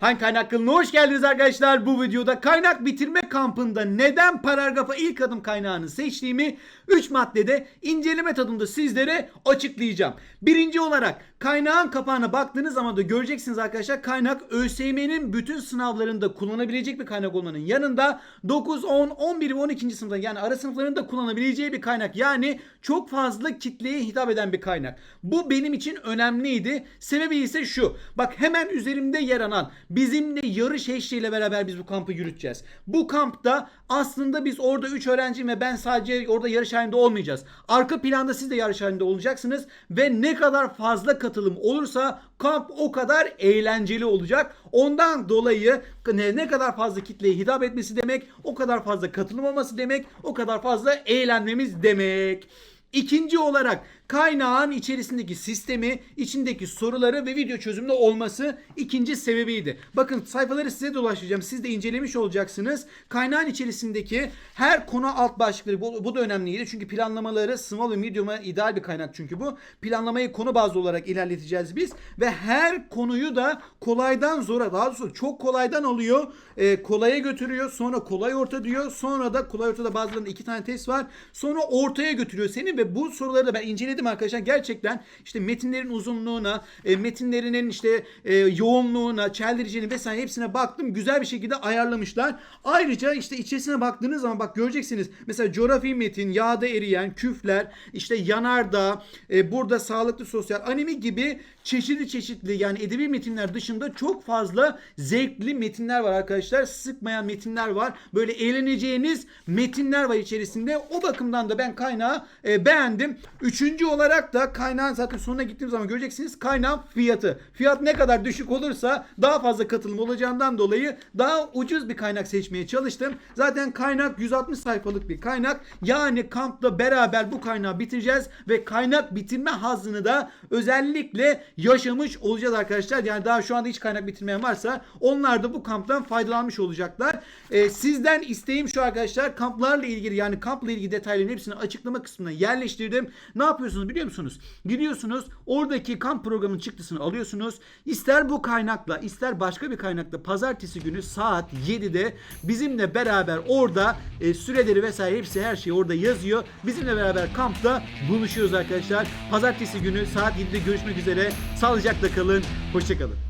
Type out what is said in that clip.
Hangi kaynak hoş geldiniz arkadaşlar. Bu videoda kaynak bitirme kampında neden paragrafa ilk adım kaynağını seçtiğimi 3 maddede inceleme tadında sizlere açıklayacağım. Birinci olarak kaynağın kapağına baktığınız zaman da göreceksiniz arkadaşlar kaynak ÖSYM'nin bütün sınavlarında kullanabilecek bir kaynak olmanın yanında 9, 10, 11 ve 12. sınıfta yani ara sınıflarında kullanabileceği bir kaynak. Yani çok fazla kitleye hitap eden bir kaynak. Bu benim için önemliydi. Sebebi ise şu. Bak hemen üzerimde yer alan bizimle yarış eşliğiyle beraber biz bu kampı yürüteceğiz. Bu kampta aslında biz orada 3 öğrenci ve ben sadece orada yarış halinde olmayacağız. Arka planda siz de yarış halinde olacaksınız ve ne kadar fazla katılım olursa kamp o kadar eğlenceli olacak. Ondan dolayı ne, ne kadar fazla kitleye hitap etmesi demek, o kadar fazla katılım olması demek, o kadar fazla eğlenmemiz demek. İkinci olarak kaynağın içerisindeki sistemi, içindeki soruları ve video çözümlü olması ikinci sebebiydi. Bakın sayfaları size dolaştıracağım. Siz de incelemiş olacaksınız. Kaynağın içerisindeki her konu alt başlıkları bu, bu da önemliydi. Çünkü planlamaları small ve medium'a ideal bir kaynak çünkü bu. Planlamayı konu bazlı olarak ilerleteceğiz biz ve her konuyu da kolaydan zora daha doğrusu çok kolaydan alıyor. e, kolaya götürüyor. Sonra kolay orta diyor. Sonra da kolay ortada bazılarında iki tane test var. Sonra ortaya götürüyor seni ve bu soruları da ben inceledim arkadaşlar. Gerçekten işte metinlerin uzunluğuna, e, metinlerinin işte e, yoğunluğuna, çeldiriciliğine vesaire hepsine baktım. Güzel bir şekilde ayarlamışlar. Ayrıca işte içerisine baktığınız zaman bak göreceksiniz. Mesela coğrafi metin, yağda eriyen, küfler, işte yanardağ, e, burada sağlıklı sosyal, anemi gibi çeşitli çeşitli yani edebi metinler dışında çok fazla zevkli metinler var arkadaşlar. Sıkmayan metinler var. Böyle eğleneceğiniz metinler var içerisinde. O bakımdan da ben kaynağı e, beğendim. Üçüncü olarak da kaynağın zaten sonuna gittiğim zaman göreceksiniz kaynağın fiyatı. Fiyat ne kadar düşük olursa daha fazla katılım olacağından dolayı daha ucuz bir kaynak seçmeye çalıştım. Zaten kaynak 160 sayfalık bir kaynak. Yani kampla beraber bu kaynağı bitireceğiz ve kaynak bitirme hazını da özellikle yaşamış olacağız arkadaşlar. Yani daha şu anda hiç kaynak bitirmeyen varsa onlar da bu kamptan faydalanmış olacaklar. Ee, sizden isteğim şu arkadaşlar kamplarla ilgili yani kampla ilgili detayların hepsini açıklama kısmına yerleştirdim. Ne yapıyorsunuz biliyor musunuz? Gidiyorsunuz oradaki kamp programının çıktısını alıyorsunuz. İster bu kaynakla ister başka bir kaynakla pazartesi günü saat 7'de bizimle beraber orada e, süreleri vesaire hepsi her şey orada yazıyor. Bizimle beraber kampta buluşuyoruz arkadaşlar. Pazartesi günü saat 7'de görüşmek üzere. Sağlıcakla kalın. Hoşçakalın.